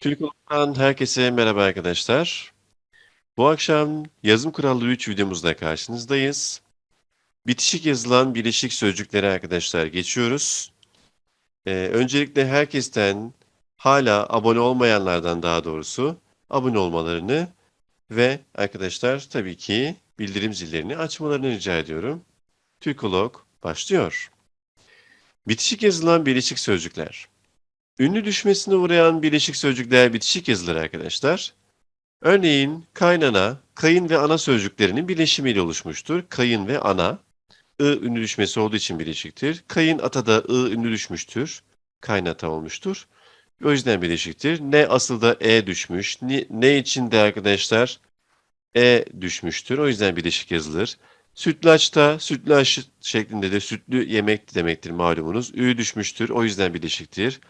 Türk herkese merhaba arkadaşlar. Bu akşam yazım kuralları 3 videomuzda karşınızdayız. Bitişik yazılan birleşik sözcükleri arkadaşlar geçiyoruz. Ee, öncelikle herkesten hala abone olmayanlardan daha doğrusu abone olmalarını ve arkadaşlar tabii ki bildirim zillerini açmalarını rica ediyorum. Türkolog başlıyor. Bitişik yazılan birleşik sözcükler. Ünlü düşmesine uğrayan birleşik sözcükler bitişik yazılır arkadaşlar. Örneğin kaynana, kayın ve ana sözcüklerinin birleşimiyle oluşmuştur. Kayın ve ana. I ünlü düşmesi olduğu için birleşiktir. Kayın ata da I ünlü düşmüştür. Kaynata olmuştur. O yüzden birleşiktir. Ne asıl da E düşmüş. Ne, ne için de arkadaşlar E düşmüştür. O yüzden birleşik yazılır. Sütlaç da sütlaç şeklinde de sütlü yemek demektir malumunuz. Ü düşmüştür. O yüzden birleşiktir.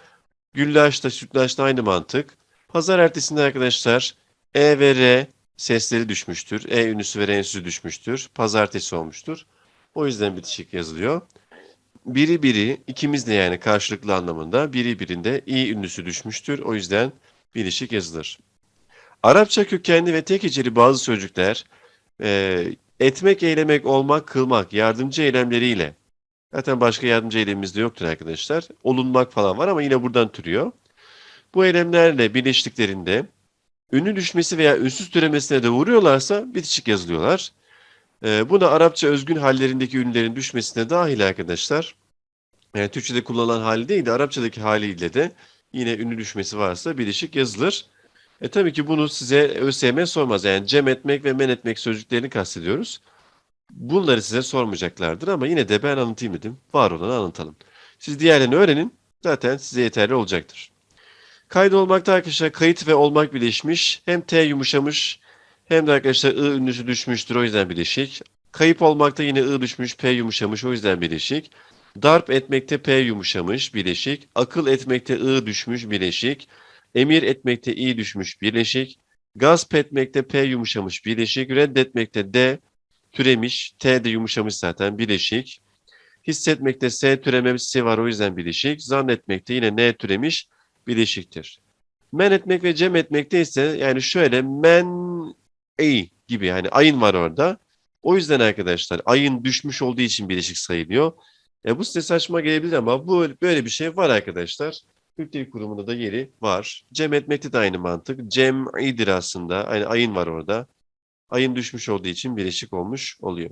Güllaç'ta, sütlaçta aynı mantık. Pazar ertesinde arkadaşlar E ve R sesleri düşmüştür. E ünlüsü ve R ünlüsü düşmüştür. Pazartesi olmuştur. O yüzden bitişik yazılıyor. Biri biri ikimiz de yani karşılıklı anlamında biri birinde i ünlüsü düşmüştür. O yüzden birleşik yazılır. Arapça kökenli ve tek heceli bazı sözcükler e, etmek, eylemek, olmak, kılmak yardımcı eylemleriyle Zaten başka yardımcı eylemimiz de yoktur arkadaşlar. Olunmak falan var ama yine buradan türüyor. Bu eylemlerle birleştiklerinde ünlü düşmesi veya ünsüz türemesine de uğruyorlarsa bitişik yazılıyorlar. Ee, buna Arapça özgün hallerindeki ünlülerin düşmesine dahil arkadaşlar. Yani Türkçe'de kullanılan hali değil de Arapçadaki haliyle de yine ünlü düşmesi varsa birleşik yazılır. E tabii ki bunu size ÖSYM sormaz. Yani cem etmek ve men etmek sözcüklerini kastediyoruz. Bunları size sormayacaklardır ama yine de ben anlatayım dedim. Var olanı anlatalım. Siz diğerlerini öğrenin. Zaten size yeterli olacaktır. Kaydolmakta arkadaşlar kayıt ve olmak birleşmiş. Hem T yumuşamış hem de arkadaşlar I ünlüsü düşmüştür o yüzden birleşik. Kayıp olmakta yine I düşmüş P yumuşamış o yüzden birleşik. Darp etmekte P yumuşamış birleşik. Akıl etmekte I düşmüş birleşik. Emir etmekte I düşmüş birleşik. Gasp etmekte P yumuşamış birleşik. Reddetmekte D türemiş. T de yumuşamış zaten bileşik. Hissetmekte S türememesi var o yüzden bileşik. Zannetmekte yine N türemiş bileşiktir. Men etmek ve cem etmekte ise yani şöyle men ey gibi yani ayın var orada. O yüzden arkadaşlar ayın düşmüş olduğu için bileşik sayılıyor. E bu size saçma gelebilir ama bu böyle bir şey var arkadaşlar. Türk Dil Kurumu'nda da yeri var. Cem etmekte de aynı mantık. Cem'idir aslında. Yani ayın var orada ayın düşmüş olduğu için birleşik olmuş oluyor.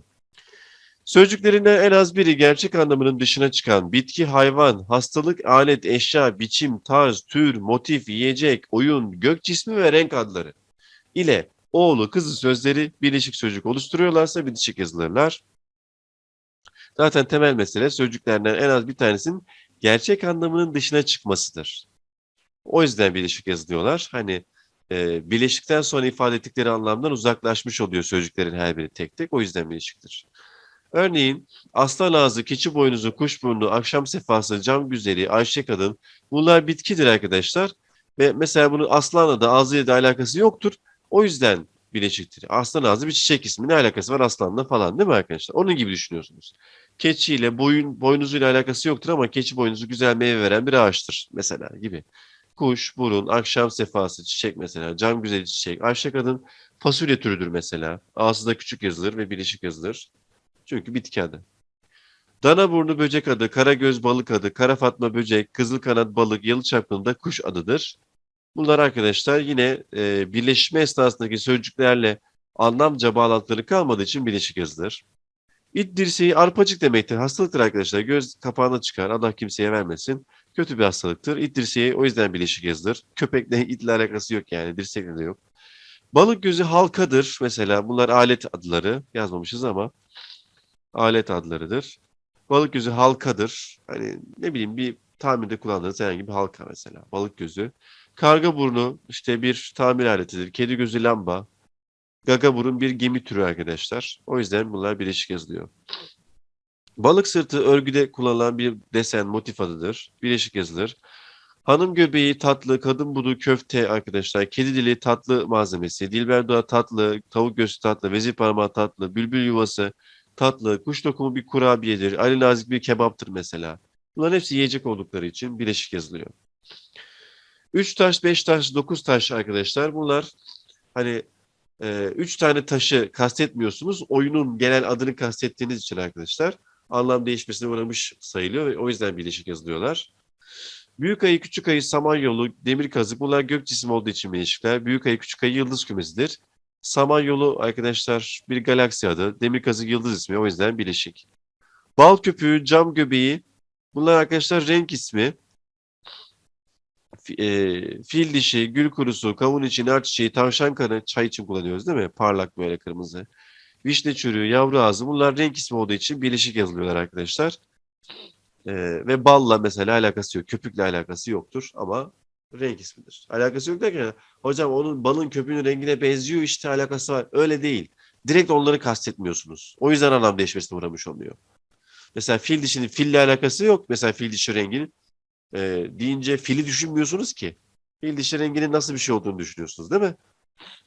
Sözcüklerinden en az biri gerçek anlamının dışına çıkan bitki, hayvan, hastalık, alet, eşya, biçim, tarz, tür, motif, yiyecek, oyun, gök cismi ve renk adları ile oğlu, kızı sözleri birleşik sözcük oluşturuyorlarsa bitişik yazılırlar. Zaten temel mesele sözcüklerden en az bir tanesinin gerçek anlamının dışına çıkmasıdır. O yüzden birleşik yazılıyorlar. Hani e, birleşikten sonra ifade ettikleri anlamdan uzaklaşmış oluyor sözcüklerin her biri tek tek. O yüzden birleşiktir. Örneğin aslan ağzı, keçi boynuzu, kuş burnu, akşam sefası, cam güzeli, Ayşe kadın bunlar bitkidir arkadaşlar. Ve mesela bunun aslanla da ağzıyla da alakası yoktur. O yüzden birleşiktir. Aslan ağzı bir çiçek ismi. Ne alakası var aslanla falan değil mi arkadaşlar? Onun gibi düşünüyorsunuz. Keçiyle boyun, boynuzuyla alakası yoktur ama keçi boynuzu güzel meyve veren bir ağaçtır mesela gibi. Kuş, burun, akşam sefası, çiçek mesela, cam güzeli çiçek. Ayşe kadın fasulye türüdür mesela. Ağzı da küçük yazılır ve birleşik yazılır. Çünkü bitki adı. Dana burnu böcek adı, kara göz balık adı, kara fatma böcek, kızıl kanat balık, yalı çapkınında kuş adıdır. Bunlar arkadaşlar yine e, birleşme esnasındaki sözcüklerle anlamca bağlantıları kalmadığı için birleşik yazılır. İt arpacık demektir. Hastalıktır arkadaşlar. Göz kapağına çıkar. Allah kimseye vermesin. Kötü bir hastalıktır. İt o yüzden birleşik yazılır. Köpekle itle alakası yok yani. Dirsekle de yok. Balık gözü halkadır. Mesela bunlar alet adları. Yazmamışız ama alet adlarıdır. Balık gözü halkadır. Hani ne bileyim bir tamirde kullandığınız herhangi bir halka mesela. Balık gözü. Karga burnu işte bir tamir aletidir. Kedi gözü lamba. Gaga burun bir gemi türü arkadaşlar. O yüzden bunlar birleşik yazılıyor. Balık sırtı örgüde kullanılan bir desen motif adıdır. Birleşik yazılır. Hanım göbeği tatlı, kadın budu köfte arkadaşlar. Kedi dili tatlı malzemesi. Dilber dudağı tatlı, tavuk göğsü tatlı, vezir parmağı tatlı, bülbül yuvası tatlı, kuş dokumu bir kurabiyedir. Ali nazik bir kebaptır mesela. Bunların hepsi yiyecek oldukları için bileşik yazılıyor. 3 taş, 5 taş, 9 taş arkadaşlar. Bunlar hani 3 tane taşı kastetmiyorsunuz. Oyunun genel adını kastettiğiniz için arkadaşlar anlam değişmesine uğramış sayılıyor ve o yüzden bileşik yazılıyorlar. Büyük ayı, küçük ayı, samanyolu, demir kazık bunlar gök cismi olduğu için bileşikler. Büyük ayı, küçük ayı yıldız kümesidir. Samanyolu arkadaşlar bir galaksi adı. Demir kazık yıldız ismi o yüzden bileşik. Bal köpüğü, cam göbeği bunlar arkadaşlar renk ismi. E, fil dişi, gül kurusu, kavun içi, nar çiçeği, tavşan kanı çay için kullanıyoruz değil mi? Parlak böyle kırmızı. Vişne çürüğü, yavru ağzı bunlar renk ismi olduğu için bileşik yazılıyorlar arkadaşlar. E, ve balla mesela alakası yok. Köpükle alakası yoktur ama renk ismidir. Alakası yok derken hocam onun balın köpüğünün rengine benziyor işte alakası var. Öyle değil. Direkt onları kastetmiyorsunuz. O yüzden anlam değişmesine uğramış oluyor. Mesela fil dişinin fille alakası yok. Mesela fil dişi renginin e, deyince fili düşünmüyorsunuz ki. Fil dişi renginin nasıl bir şey olduğunu düşünüyorsunuz değil mi?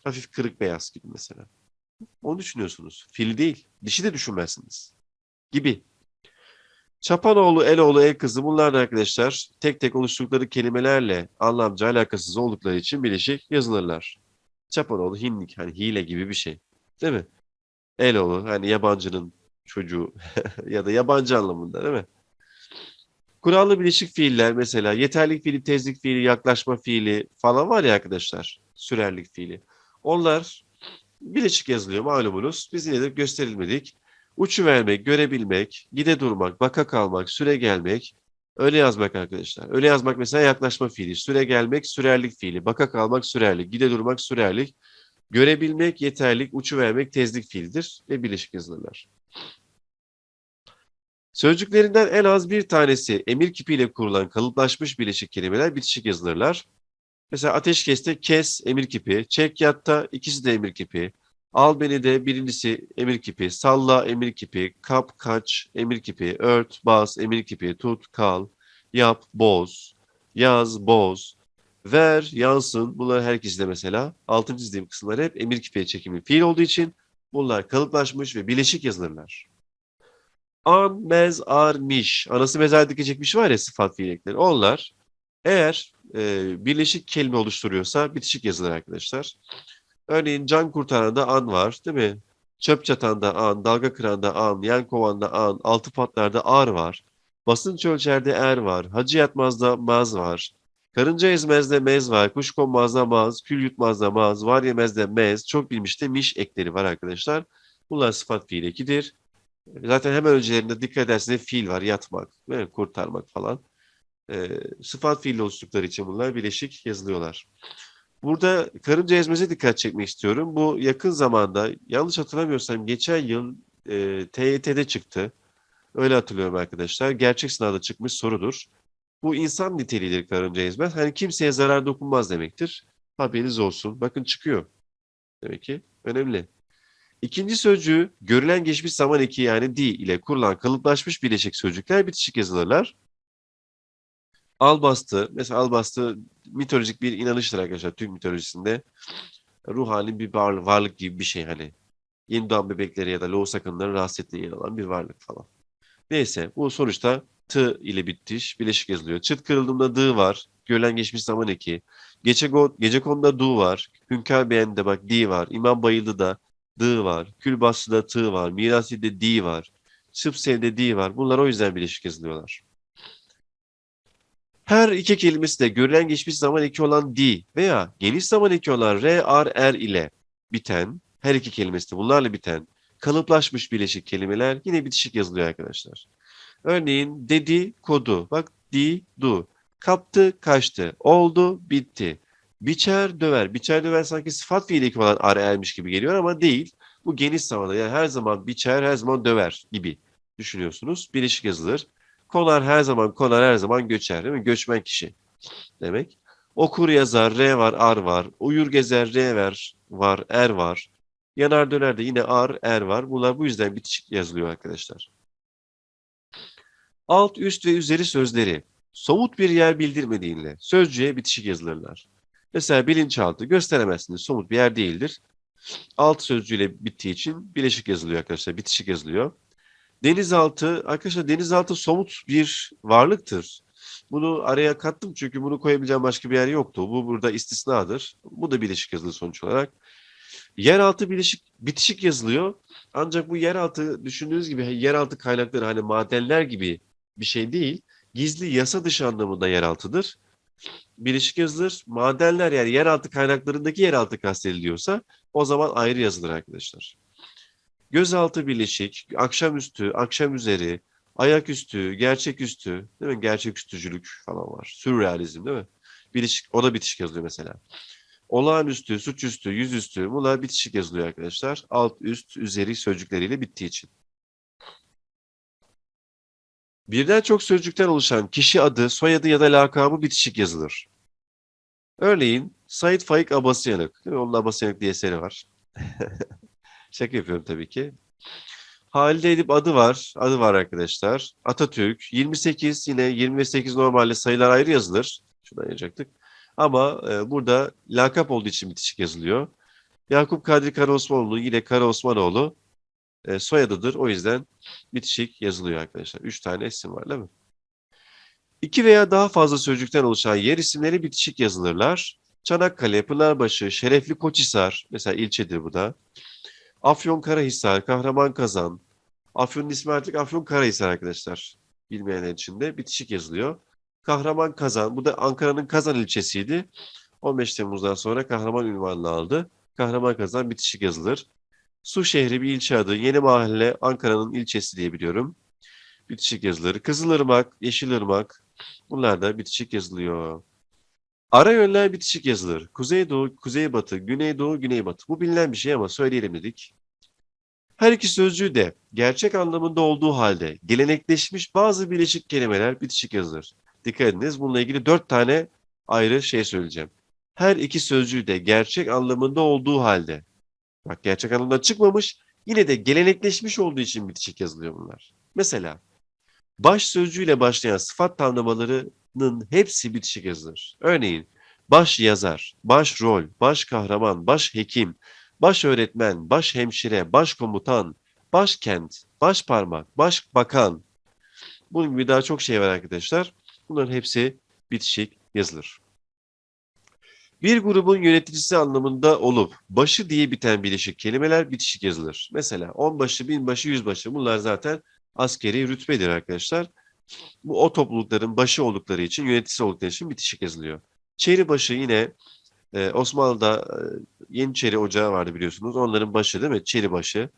Hafif kırık beyaz gibi mesela. Onu düşünüyorsunuz. Fili değil. Dişi de düşünmezsiniz. Gibi. Çapanoğlu, Eloğlu, El kızı bunlar da arkadaşlar tek tek oluşturdukları kelimelerle anlamca alakasız oldukları için bileşik yazılırlar. Çapanoğlu hinlik hani hile gibi bir şey. Değil mi? Eloğlu hani yabancının çocuğu ya da yabancı anlamında değil mi? Kurallı bileşik fiiller mesela yeterlik fiili, tezlik fiili, yaklaşma fiili falan var ya arkadaşlar. Sürerlik fiili. Onlar bileşik yazılıyor malumunuz. Biz yine de gösterilmedik. Uçu vermek, görebilmek, gide durmak, baka kalmak, süre gelmek, öyle yazmak arkadaşlar. Öyle yazmak mesela yaklaşma fiili, süre gelmek, sürerlik fiili, baka kalmak, sürerlik, gide durmak, sürerlik, görebilmek, yeterlik, uçu vermek, tezlik fiildir ve bileşik yazılırlar. Sözcüklerinden en az bir tanesi emir kipiyle kurulan kalıplaşmış bileşik kelimeler bitişik yazılırlar. Mesela ateşkeste kes emir kipi, çek yatta ikisi de emir kipi, al beni de birincisi emir kipi, salla emir kipi, kap kaç emir kipi, ört bas emir kipi, tut kal, yap boz, yaz boz, ver yansın bunlar her ikisi de mesela altın çizdiğim kısımlar hep emir kipiye çekimli fiil olduğu için bunlar kalıplaşmış ve bileşik yazılırlar. An, mez, ar, miş. Anası mezar dikecekmiş var ya sıfat fiil ekleri. Onlar eğer e, birleşik kelime oluşturuyorsa bitişik yazılır arkadaşlar. Örneğin can kurtaranda an var değil mi? Çöp çatanda an, dalga kıranda an, yen kovanda an, altı patlarda ar var. Basınç ölçerde er var. Hacı yatmazda maz var. Karınca ezmezde mez var. Kuş konmazda maz. Kül yutmazda maz. Var yemezde mez. Çok bilmişte miş ekleri var arkadaşlar. Bunlar sıfat fiil ekidir. Zaten hemen öncelerinde dikkat ederseniz fiil var. Yatmak, kurtarmak falan. E, sıfat fiil oluştukları için bunlar bileşik yazılıyorlar. Burada karınca ezmeze dikkat çekmek istiyorum. Bu yakın zamanda yanlış hatırlamıyorsam geçen yıl e, TYT'de çıktı. Öyle hatırlıyorum arkadaşlar. Gerçek sınavda çıkmış sorudur. Bu insan niteliğidir karınca ezmez. Hani kimseye zarar dokunmaz demektir. Haberiniz olsun. Bakın çıkıyor. Demek ki önemli. İkinci sözcüğü görülen geçmiş zaman eki yani di ile kurulan kalıplaşmış bileşik sözcükler bitişik yazılırlar. Albastı, mesela albastı mitolojik bir inanıştır arkadaşlar Türk mitolojisinde. Ruh halin bir var- varlık gibi bir şey hani. Yeni doğan bebekleri ya da loğus akınları rahatsız ettiği yer alan bir varlık falan. Neyse bu sonuçta t ile bitiş bileşik yazılıyor. Çıt kırıldığında dı var. Görülen geçmiş zaman eki. Gece, gece konuda du var. Hünkar beğendi bak di var. İmam bayıldı da dı var. Kül bastıda tı var. Mirasi'de di var. Sıp sevde di var. Bunlar o yüzden bileşik yazılıyorlar. Her iki kelimesi de görülen geçmiş zaman eki olan di veya geniş zaman eki olan re, ar, er ile biten, her iki kelimesi de bunlarla biten kalıplaşmış bileşik kelimeler yine bitişik yazılıyor arkadaşlar. Örneğin dedi, kodu. Bak di, du. Kaptı, kaçtı. Oldu, bitti. Biçer, döver. Biçer, döver sanki sıfat fiili eki olan ar, ermiş gibi geliyor ama değil. Bu geniş zamanda yani her zaman biçer, her zaman döver gibi düşünüyorsunuz. Bileşik yazılır. Konar her zaman, konar her zaman göçer değil mi? Göçmen kişi demek. Okur yazar, R var, ar var. Uyur gezer, R var, var, er var. Yanar döner de yine ar, er var. Bunlar bu yüzden bitişik yazılıyor arkadaşlar. Alt, üst ve üzeri sözleri somut bir yer bildirmediğinle sözcüğe bitişik yazılırlar. Mesela bilinçaltı gösteremezsiniz. Somut bir yer değildir. Alt sözcüğüyle bittiği için bileşik yazılıyor arkadaşlar. Bitişik yazılıyor. Denizaltı, arkadaşlar denizaltı somut bir varlıktır. Bunu araya kattım çünkü bunu koyabileceğim başka bir yer yoktu. Bu burada istisnadır. Bu da bileşik yazılı sonuç olarak. Yeraltı bileşik, bitişik yazılıyor. Ancak bu yeraltı düşündüğünüz gibi yeraltı kaynakları hani madenler gibi bir şey değil. Gizli yasa dışı anlamında yeraltıdır. Birleşik yazılır. Madenler yani yeraltı kaynaklarındaki yeraltı kastediliyorsa o zaman ayrı yazılır arkadaşlar. Gözaltı birleşik, akşamüstü, akşam üzeri, ayaküstü, gerçeküstü, değil mi? Gerçeküstücülük falan var. Sürrealizm değil mi? Birleşik, o da bitişik yazılıyor mesela. Olağanüstü, suçüstü, yüzüstü bunlar bitişik yazılıyor arkadaşlar. Alt, üst, üzeri sözcükleriyle bittiği için. Birden çok sözcükten oluşan kişi adı, soyadı ya da lakabı bitişik yazılır. Örneğin Said Faik Abasıyanık. Değil mi? Onun Abasıyanık diye eseri var. Şaka yapıyorum tabii ki. Halide Edip adı var. Adı var arkadaşlar. Atatürk. 28 yine 28 normalde sayılar ayrı yazılır. Şuradan yazacaktık. Ama e, burada lakap olduğu için bitişik yazılıyor. Yakup Kadri Karaosmanoğlu yine Karaosmanoğlu e, soyadıdır. O yüzden bitişik yazılıyor arkadaşlar. Üç tane isim var değil mi? İki veya daha fazla sözcükten oluşan yer isimleri bitişik yazılırlar. Çanakkale, Pınarbaşı, Şerefli Koçhisar, mesela ilçedir bu da. Afyon Karahisar, Kahraman Kazan. Afyon'un ismi artık Afyon Karahisar arkadaşlar. Bilmeyenler için de bitişik yazılıyor. Kahraman Kazan, bu da Ankara'nın Kazan ilçesiydi. 15 Temmuz'dan sonra kahraman ünvanını aldı. Kahraman Kazan bitişik yazılır. Su şehri bir ilçe adı. Yeni Mahalle Ankara'nın ilçesi diye biliyorum. Bitişik yazılır. Kızılırmak, Yeşilırmak bunlar da bitişik yazılıyor. Ara yönler bitişik yazılır. Kuzeydoğu, kuzeybatı, güneydoğu, güneybatı. Bu bilinen bir şey ama söyleyelim dedik. Her iki sözcüğü de gerçek anlamında olduğu halde gelenekleşmiş bazı birleşik kelimeler bitişik yazılır. Dikkat ediniz bununla ilgili dört tane ayrı şey söyleyeceğim. Her iki sözcüğü de gerçek anlamında olduğu halde. Bak gerçek anlamda çıkmamış yine de gelenekleşmiş olduğu için bitişik yazılıyor bunlar. Mesela baş sözcüğüyle başlayan sıfat tamlamalarının hepsi bitişik yazılır. Örneğin baş yazar, baş rol, baş kahraman, baş hekim, baş öğretmen, baş hemşire, baş komutan, başkent, baş parmak, baş bakan. Bunun gibi daha çok şey var arkadaşlar. Bunların hepsi bitişik yazılır. Bir grubun yöneticisi anlamında olup başı diye biten birleşik kelimeler bitişik yazılır. Mesela onbaşı, binbaşı, yüzbaşı bunlar zaten askeri rütbedir arkadaşlar. Bu o toplulukların başı oldukları için, yöneticisi oldukları için bitişik yazılıyor. Çeribaşı yine e, Osmanlı'da e, Yeniçeri Ocağı vardı biliyorsunuz. Onların başı değil mi? Çeribaşı.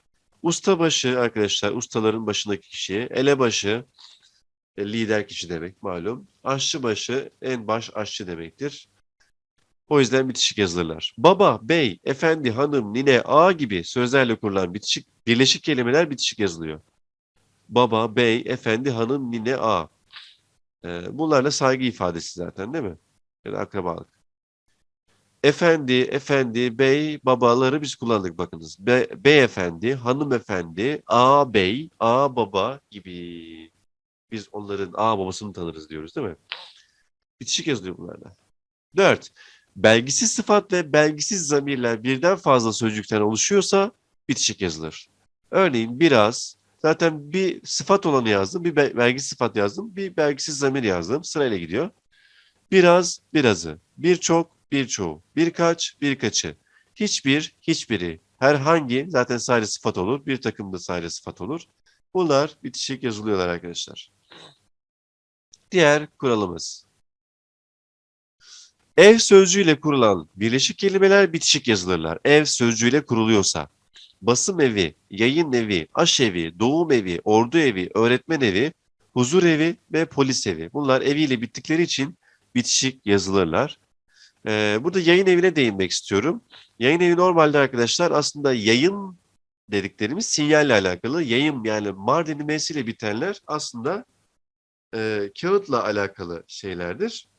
Ustabaşı arkadaşlar, ustaların başındaki kişi. Elebaşı, e, lider kişi demek malum. Aşçıbaşı, en baş aşçı demektir. O yüzden bitişik yazılırlar. Baba, bey, efendi, hanım, nine, ağa gibi sözlerle kurulan bitişik, birleşik kelimeler bitişik yazılıyor. Baba, bey, efendi, hanım, nine, ağa. Ee, bunlar da saygı ifadesi zaten değil mi? Ya da akrabalık. Efendi, efendi, bey, babaları biz kullandık bakınız. Be, beyefendi, hanımefendi, ağa bey, ağa baba gibi. Biz onların ağa babasını tanırız diyoruz değil mi? Bitişik yazılıyor bunlarda. Dört. Belgisiz sıfat ve belgisiz zamirler birden fazla sözcükten oluşuyorsa bitişik yazılır. Örneğin biraz, zaten bir sıfat olanı yazdım, bir belgisiz sıfat yazdım, bir belgisiz zamir yazdım. Sırayla gidiyor. Biraz, birazı, birçok, birçoğu, birkaç, birkaçı, hiçbir, hiçbiri, herhangi zaten sadece sıfat olur, bir takım da sadece sıfat olur. Bunlar bitişik yazılıyorlar arkadaşlar. Diğer kuralımız. Ev sözcüğüyle kurulan birleşik kelimeler bitişik yazılırlar. Ev sözcüğüyle kuruluyorsa. Basım evi, yayın evi, aşevi, doğum evi, ordu evi, öğretmen evi, huzur evi ve polis evi. Bunlar eviyle bittikleri için bitişik yazılırlar. Ee, burada yayın evine değinmek istiyorum. Yayın evi normalde arkadaşlar aslında yayın dediklerimiz sinyalle alakalı. Yayın yani Mardin'in M'siyle bitenler aslında e, kağıtla alakalı şeylerdir.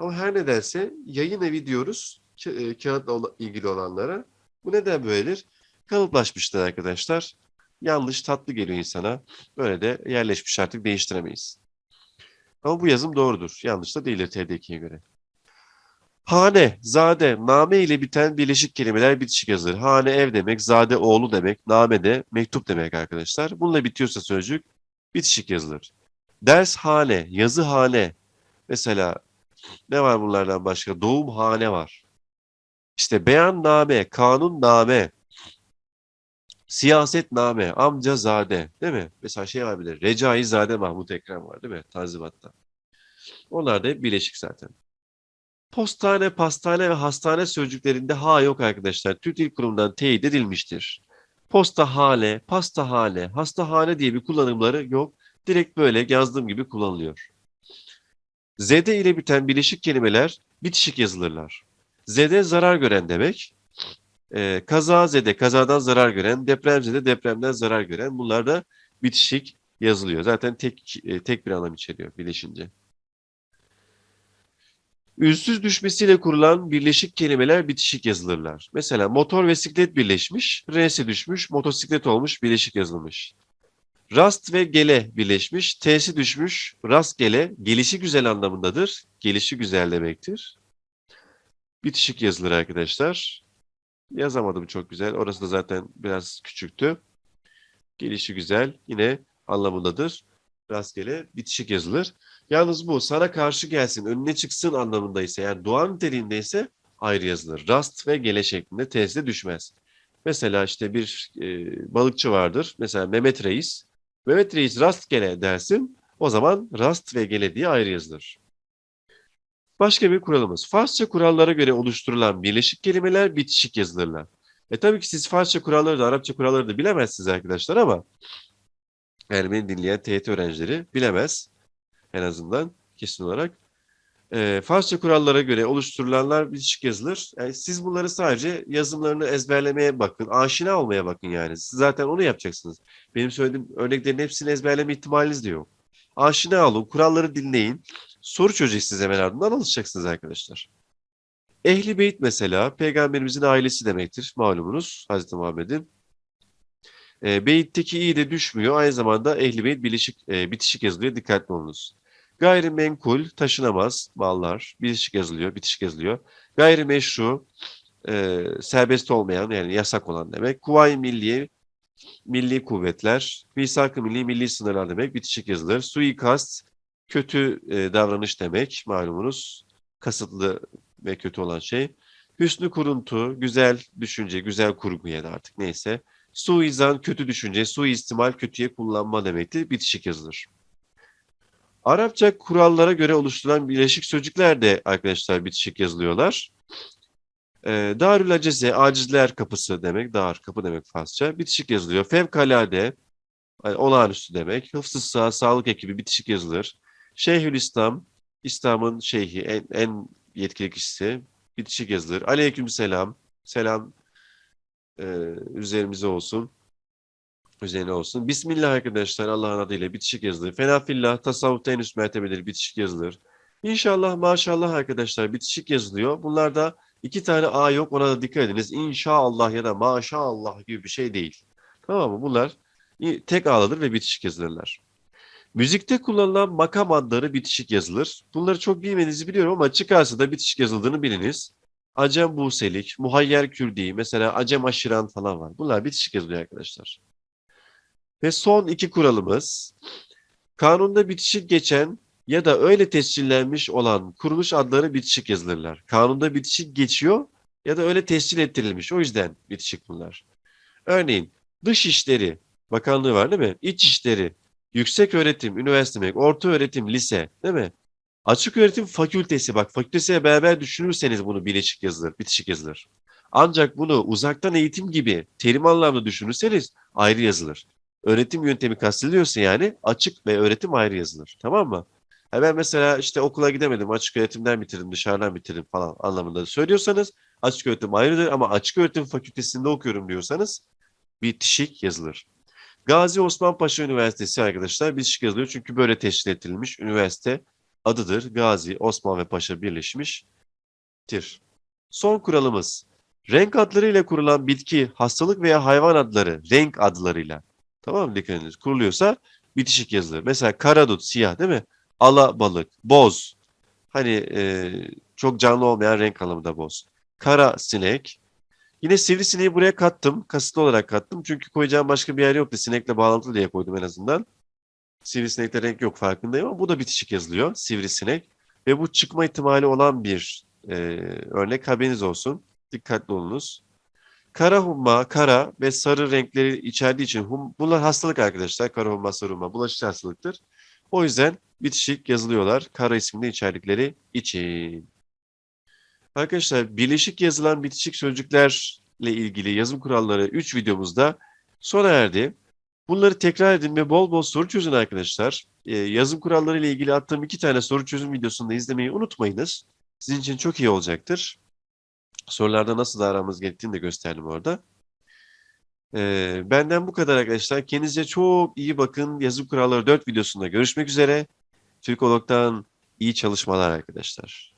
Ama her nedense yayın evi diyoruz e, kağıtla ilgili olanlara. Bu neden böyledir? Kalıplaşmıştır arkadaşlar. Yanlış tatlı geliyor insana. Böyle de yerleşmiş artık değiştiremeyiz. Ama bu yazım doğrudur. Yanlış da değildir TDK'ye göre. Hane, zade, name ile biten birleşik kelimeler bitişik yazılır. Hane ev demek, zade oğlu demek, name de mektup demek arkadaşlar. Bununla bitiyorsa sözcük bitişik yazılır. Dershane, yazıhane. Mesela ne var bunlardan başka? Doğumhane var. İşte beyanname, kanunname, siyasetname, amcazade değil mi? Mesela şey var bir de Recaizade Mahmut Ekrem var değil mi? Tanzimat'ta. Onlar da hep birleşik zaten. Postane, pastane ve hastane sözcüklerinde ha yok arkadaşlar. Türk Dil Kurumu'ndan teyit edilmiştir. Postahane, pastahane, hastahane diye bir kullanımları yok. Direkt böyle yazdığım gibi kullanılıyor. Zede ile biten birleşik kelimeler bitişik yazılırlar. Zede zarar gören demek. Ee, kaza zede, kazadan zarar gören, deprem zede, depremden zarar gören. Bunlar da bitişik yazılıyor. Zaten tek e, tek bir anlam içeriyor birleşince. Ünsüz düşmesiyle kurulan birleşik kelimeler bitişik yazılırlar. Mesela motor ve siklet birleşmiş, R'si düşmüş, motosiklet olmuş, birleşik yazılmış. Rast ve gele birleşmiş, T'si düşmüş, rastgele, gelişi güzel anlamındadır. Gelişi güzel demektir. Bitişik yazılır arkadaşlar. Yazamadım çok güzel. Orası da zaten biraz küçüktü. Gelişi güzel yine anlamındadır. Rastgele bitişik yazılır. Yalnız bu sana karşı gelsin, önüne çıksın anlamındaysa yani doğan niteliğindeyse ayrı yazılır. Rast ve gele şeklinde tezde düşmez. Mesela işte bir e, balıkçı vardır. Mesela Mehmet Reis. Mehmet Reis rastgele dersin. O zaman rast ve gele diye ayrı yazılır. Başka bir kuralımız. Farsça kurallara göre oluşturulan birleşik kelimeler bitişik yazılırlar. E tabii ki siz Farsça kuralları da Arapça kuralları da bilemezsiniz arkadaşlar ama yani beni dinleyen TYT öğrencileri bilemez en azından kesin olarak. E, Farsça kurallara göre oluşturulanlar bitişik yazılır. Yani siz bunları sadece yazımlarını ezberlemeye bakın, aşina olmaya bakın yani. Siz zaten onu yapacaksınız. Benim söylediğim örneklerin hepsini ezberleme ihtimaliniz de yok. Aşina olun, kuralları dinleyin. Soru çözeceksiniz hemen ardından alışacaksınız arkadaşlar. Ehli Beyt mesela peygamberimizin ailesi demektir malumunuz Hazreti Muhammed'in. E, Beyt'teki i de düşmüyor. Aynı zamanda Ehli Beyt bilişik, e, bitişik yazılıyor. Dikkatli olunuz. Gayrimenkul, taşınamaz, mallar, bitişik yazılıyor, bitişik yazılıyor. Gayrimeşru, e, serbest olmayan yani yasak olan demek. Kuvayi Milliye, milli kuvvetler. Misak-ı milli, milli sınırlar demek. Bitişik yazılır. Suikast, kötü e, davranış demek malumunuz. Kasıtlı ve kötü olan şey. Hüsnü kuruntu, güzel düşünce, güzel kurgu ya da artık neyse. Suizan, kötü düşünce, suistimal, kötüye kullanma demektir. Bitişik yazılır. Arapça kurallara göre oluşturulan birleşik sözcükler de arkadaşlar bitişik yazılıyorlar. E, Darül Aceze, acizler kapısı demek. Dar, kapı demek Farsça. Bitişik yazılıyor. Fevkalade, yani olağanüstü demek. Hıfzı sağ, sağlık ekibi bitişik yazılır. Şeyhülislam, İslam'ın şeyhi, en, en yetkili kişisi. Bitişik yazılır. Aleyküm selam. Selam e, üzerimize olsun. Üzerine olsun. Bismillah arkadaşlar Allah'ın adıyla bitişik yazılır. Fenafillah tasavvufta en üst mertebeleri bitişik yazılır. İnşallah maşallah arkadaşlar bitişik yazılıyor. Bunlarda iki tane A yok ona da dikkat ediniz. İnşallah ya da maşallah gibi bir şey değil. Tamam mı? Bunlar tek A'lıdır ve bitişik yazılırlar. Müzikte kullanılan makam adları bitişik yazılır. Bunları çok bilmenizi biliyorum ama çıkarsa da bitişik yazıldığını biliniz. Acem Buselik, Muhayyer Kürdi, mesela Acem Aşiran falan var. Bunlar bitişik yazılıyor arkadaşlar. Ve son iki kuralımız, kanunda bitişik geçen ya da öyle tescillenmiş olan kuruluş adları bitişik yazılırlar. Kanunda bitişik geçiyor ya da öyle tescil ettirilmiş. O yüzden bitişik bunlar. Örneğin dış işleri bakanlığı var değil mi? İç işleri, yüksek öğretim, üniversite demek, orta öğretim, lise değil mi? Açık öğretim fakültesi bak fakültesiyle beraber düşünürseniz bunu bileşik yazılır, bitişik yazılır. Ancak bunu uzaktan eğitim gibi terim anlamda düşünürseniz ayrı yazılır. Öğretim yöntemi kastediliyorsa yani açık ve öğretim ayrı yazılır. Tamam mı? Ha ben mesela işte okula gidemedim, açık öğretimden bitirdim, dışarıdan bitirdim falan anlamında söylüyorsanız açık öğretim ayrıdır ama açık öğretim fakültesinde okuyorum diyorsanız bitişik yazılır. Gazi Osman Paşa Üniversitesi arkadaşlar bitişik yazılıyor çünkü böyle teşkil edilmiş üniversite adıdır. Gazi, Osman ve Paşa birleşmiştir. Son kuralımız. Renk adlarıyla kurulan bitki, hastalık veya hayvan adları renk adlarıyla tamam mı dikkat ediniz kuruluyorsa bitişik yazılır. Mesela karadut siyah değil mi? Ala balık, boz. Hani e, Çok canlı olmayan renk anlamında boz. Kara sinek. Yine sivrisineği buraya kattım. Kasıtlı olarak kattım. Çünkü koyacağım başka bir yer yoktu. Sinekle bağlantılı diye koydum en azından. Sivrisinekte renk yok farkındayım ama bu da bitişik yazılıyor. Sivrisinek. Ve bu çıkma ihtimali olan bir e, örnek haberiniz olsun. Dikkatli olunuz. Kara humma, kara ve sarı renkleri içerdiği için hum, bunlar hastalık arkadaşlar. Kara humma, sarı humma bulaşıcı hastalıktır. O yüzden bitişik yazılıyorlar. Kara isminde içerdikleri için. Arkadaşlar birleşik yazılan bitişik sözcüklerle ilgili yazım kuralları 3 videomuzda sona erdi. Bunları tekrar edin ve bol bol soru çözün arkadaşlar. Ee, yazım kuralları ile ilgili attığım iki tane soru çözüm videosunu da izlemeyi unutmayınız. Sizin için çok iyi olacaktır. Sorularda nasıl davranmamız gerektiğini de gösterdim orada. Ee, benden bu kadar arkadaşlar. Kendinize çok iyi bakın. Yazım kuralları 4 videosunda görüşmek üzere. Türkolog'dan iyi çalışmalar arkadaşlar.